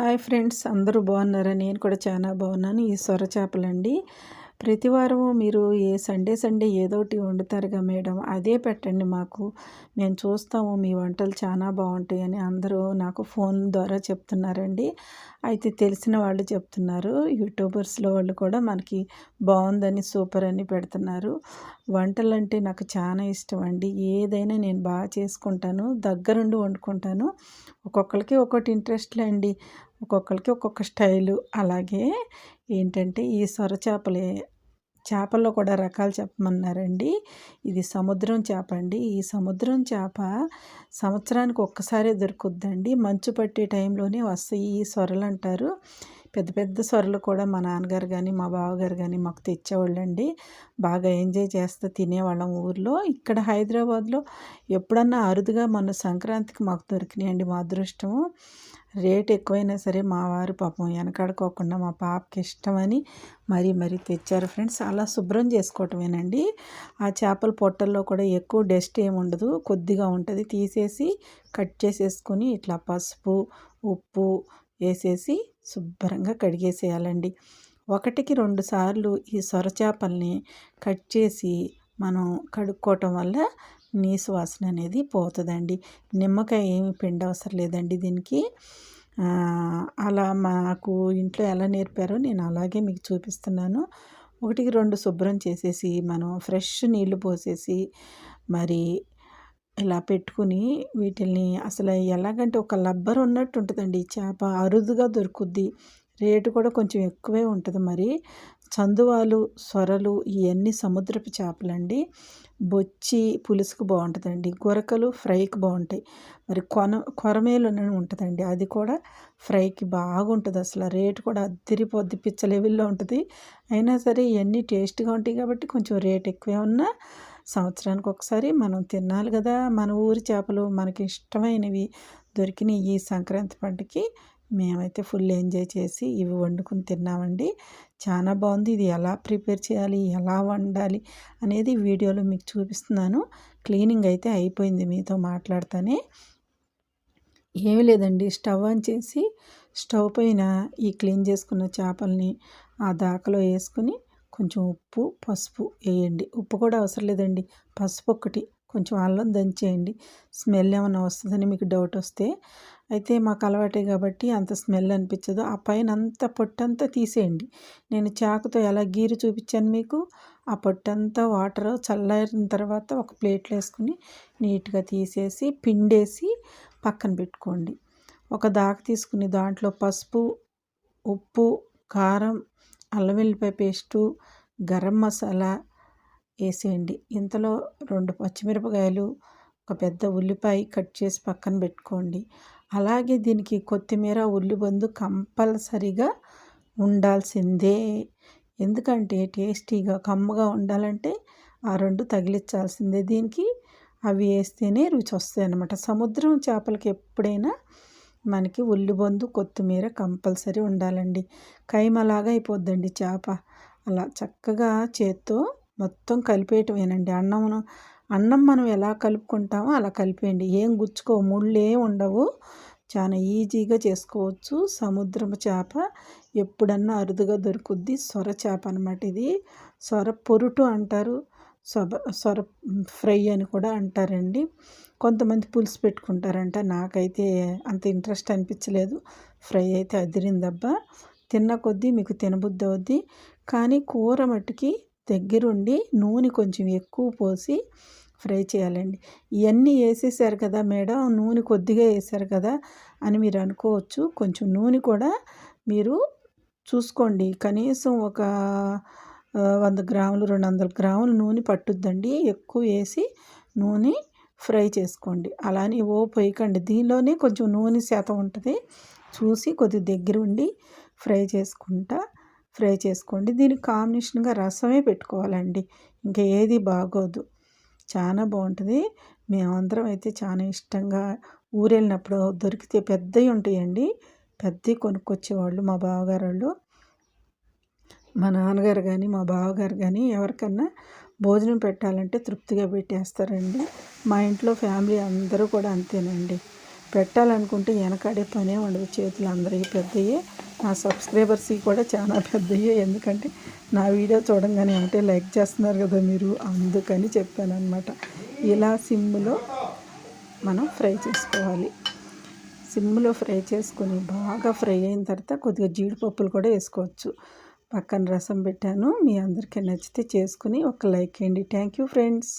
Hi friends అందరూ బాగున్నారా? నేను కూడా చాలా బాగున్నాను. ఈ సొర చేపలండి. ప్రతి వారం మీరు ఏ సండే సండే ఏదో ఒకటి వండుతారుగా మేడం అదే పెట్టండి మాకు. మేము చూస్తాము మీ వంటలు చాలా బాగుంటాయని అందరూ నాకు ఫోన్ ద్వారా చెప్తున్నారండి. అయితే తెలిసిన వాళ్ళు చెప్తున్నారు. యూట్యూబర్స్లో వాళ్ళు కూడా మనకి బాగుందని సూపర్ అని పెడుతున్నారు. వంటలు అంటే నాకు చాలా ఇష్టం అండి ఏదైనా నేను బాగా చేసుకుంటాను దగ్గరుండి వండుకుంటాను. ఒక్కొక్కరికి ఒక్కొక్కటి ఇంట్రెస్ట్లే అండి. ఒక్కొక్కరికి ఒక్కొక్క స్టైలు. అలాగే ఏంటంటే ఈ సొర చేపలే చేపల్లో కూడా రకాలు చెప్పమన్నారండి. ఇది సముద్రం చేప అండి ఈ సముద్రం చేప సంవత్సరానికి ఒక్కసారే దొరుకుద్దండి. మంచు పట్టే టైంలోనే వస్తాయి ఈ సొరలు అంటారు. పెద్ద పెద్ద సొరలు కూడా మా నాన్నగారు కానీ మా బావగారు కానీ మాకు తెచ్చేవాళ్ళండి. బాగా ఎంజాయ్ చేస్తూ తినేవాళ్ళం ఊర్లో. ఇక్కడ హైదరాబాద్లో ఎప్పుడన్నా అరుదుగా మన సంక్రాంతికి మాకు దొరికినాయండి మా అదృష్టము. రేట్ ఎక్కువైనా సరే మా వారు పాపం వెనకాడుకోకుండా మా పాపకి ఇష్టమని మరీ మరీ తెచ్చారు ఫ్రెండ్స్. అలా శుభ్రం చేసుకోవటమేనండి. ఆ చేపల పొట్టల్లో కూడా ఎక్కువ డస్ట్ ఏముండదు కొద్దిగా ఉంటుంది. తీసేసి కట్ చేసేసుకొని ఇట్లా పసుపు ఉప్పు వేసేసి శుభ్రంగా కడిగేసేయాలండి. ఒకటికి రెండు సార్లు ఈ సొర చేపల్ని కట్ చేసి మనం కడుక్కోవటం వల్ల నీసు వాసన అనేది పోతుందండి. నిమ్మకాయ ఏమి పిండి అవసరం లేదండి దీనికి. అలా మాకు ఇంట్లో ఎలా నేర్పారో నేను అలాగే మీకు చూపిస్తున్నాను. ఒకటికి రెండు శుభ్రం చేసేసి మనం ఫ్రెష్ నీళ్ళు పోసేసి మరి ఇలా పెట్టుకుని వీటిల్ని అసలు ఎలాగంటే ఒక లబ్బర్ ఉన్నట్టు ఉంటుందండి చేప అరుదుగా దొరుకుద్ది. రేటు కూడా కొంచెం ఎక్కువే ఉంటుంది మరి. చందువాలు సొరలు ఇవన్నీ సముద్రపు చేపలండి. బొచ్చి పులుసుకు బాగుంటుందండి గొరకలు ఫ్రైకి బాగుంటాయి మరి కొన కొరమేలు అని ఉంటుందండి. అది కూడా ఫ్రైకి బాగుంటుంది అసలు. రేటు కూడా అద్దరిపోద్ది. పిచ్చ లెవెల్లో ఉంటుంది. అయినా సరే ఇవన్నీ టేస్ట్గా ఉంటాయి కాబట్టి కొంచెం రేట్ ఎక్కువే ఉన్నా సంవత్సరానికి ఒకసారి మనం తినాలి కదా. మన ఊరి చేపలు మనకి ఇష్టమైనవి దొరికిన ఈ సంక్రాంతి పండుగకి. మేమైతే ఫుల్ ఎంజాయ్ చేసి ఇవి వండుకుని తిన్నామండి. చాలా బాగుంది. ఇది ఎలా ప్రిపేర్ చేయాలి? ఎలా వండాలి? అనేది వీడియోలో మీకు చూపిస్తున్నాను. క్లీనింగ్ అయితే అయిపోయింది మీతో మాట్లాడుతూనే. ఏమీ లేదండి. స్టవ్ ఆన్ చేసి స్టవ్ పైన ఈ క్లీన్ చేసుకున్న చేపల్ని ఆ దాకలో వేసుకుని కొంచెం ఉప్పు పసుపు వేయండి. ఉప్పు కూడా అవసరం లేదండి. పసుపు ఒక్కటి. కొంచెం అల్లం దంచేయండి. స్మెల్ ఏమైనా వస్తుందని మీకు డౌట్ వస్తే. అయితే మాకు అలవాటే కాబట్టి అంత స్మెల్ అనిపించదు. ఆ పైన అంత పొట్టంతా తీసేయండి. నేను చాకుతో ఎలా గీరు చూపించాను మీకు? ఆ పొట్టంతా వాటర్ చల్లారిన తర్వాత ఒక ప్లేట్లో వేసుకుని నీట్గా తీసేసి పిండేసి పక్కన పెట్టుకోండి. ఒక దాక తీసుకుని దాంట్లో పసుపు ఉప్పు కారం అల్లం వెల్లిపాయ పేస్టు గరం మసాలా వేసేయండి. ఇంతలో రెండు పచ్చిమిరపకాయలు ఒక పెద్ద ఉల్లిపాయ కట్ చేసి పక్కన పెట్టుకోండి. అలాగే దీనికి కొత్తిమీర ఉల్లిబందు కంపల్సరిగా ఉండాల్సిందే. ఎందుకంటే టేస్టీగా కమ్మగా ఉండాలంటే ఆ రెండు తగిలించాల్సిందే. దీనికి అవి వేస్తేనే రుచి వస్తాయి అన్నమాట. సముద్రం చేపలకి ఎప్పుడైనా మనకి ఉల్లిబొందు కొత్తిమీర కంపల్సరీ ఉండాలండి. కైమలాగా అయిపోద్దండి చేప. అలా చక్కగా చేత్తో మొత్తం కలిపేయటమేనండి. అన్నం అన్నం మనం ఎలా కలుపుకుంటామో అలా కలిపేయండి. ఏం గుచ్చుకో ముళ్ళే ఉండవు. చాలా ఈజీగా చేసుకోవచ్చు. సముద్రపు చేప ఎప్పుడన్నా అరుదుగా దొరుకుద్ది. సొర చేప అనమాట ఇది. సొర పొరుటు అంటారు. సొర సొర ఫ్రై అని కూడా అంటారండి. కొంతమంది పులుసు పెట్టుకుంటారంట. నాకైతే అంత ఇంట్రెస్ట్ అనిపించలేదు. ఫ్రై అయితే అదిరిందబ్బా. తిన్న కొద్దీ మీకు తినబుద్ధి అవుద్ది కానీ కూర మట్టుకి దగ్గరుండి నూనె కొంచెం ఎక్కువ పోసి ఫ్రై చేయాలండి. ఇవన్నీ వేసేసారు కదా మేడం నూనె కొద్దిగా వేసారు కదా అని మీరు అనుకోవచ్చు. కొంచెం నూనె కూడా మీరు చూసుకోండి. కనీసం ఒక వంద గ్రాములు రెండు వందల గ్రాములు నూనె పట్టుద్దండి. ఎక్కువ వేసి నూనె ఫ్రై చేసుకోండి. అలానే ఓ పోయకండి దీనిలోనే కొంచెం నూనె శాతం ఉంటుంది. చూసి కొద్ది దగ్గర ఉండి ఫ్రై చేసుకుంటా ఫ్రై చేసుకోండి. దీనికి కాంబినేషన్గా రసమే పెట్టుకోవాలండి. ఇంకా ఏది బాగోదు. చాలా బాగుంటుంది. మేమందరం అయితే చాలా ఇష్టంగా ఊరెళ్ళినప్పుడు దొరికితే పెద్దవి ఉంటాయండి. పెద్దవి కొనుక్కొచ్చేవాళ్ళు మా బావగారు వాళ్ళు మా నాన్నగారు కానీ మా బావగారు కానీ ఎవరికన్నా భోజనం పెట్టాలంటే తృప్తిగా పెట్టేస్తారండి. మా ఇంట్లో ఫ్యామిలీ అందరూ కూడా అంతేనండి. పెట్టాలనుకుంటే వెనకాడే పనే ఉండదు. చేతులు అందరికీ పెద్దవి నా సబ్స్క్రైబర్స్ కూడా చాలా పెద్దయ్యే ఎందుకంటే నా వీడియో చూడంగానే అంటే లైక్ చేస్తున్నారు కదా మీరు. అందుకని చెప్పాను అనమాట ఇలా సిమ్లో మనం ఫ్రై చేసుకోవాలి. సిమ్లో ఫ్రై చేసుకొని బాగా ఫ్రై అయిన తర్వాత కొద్దిగా జీడిపప్పులు కూడా వేసుకోవచ్చు. పక్కన రసం పెట్టాను. మీ అందరికీ నచ్చితే చేసుకుని ఒక లైక్ వేయండి థ్యాంక్ యూ ఫ్రెండ్స్.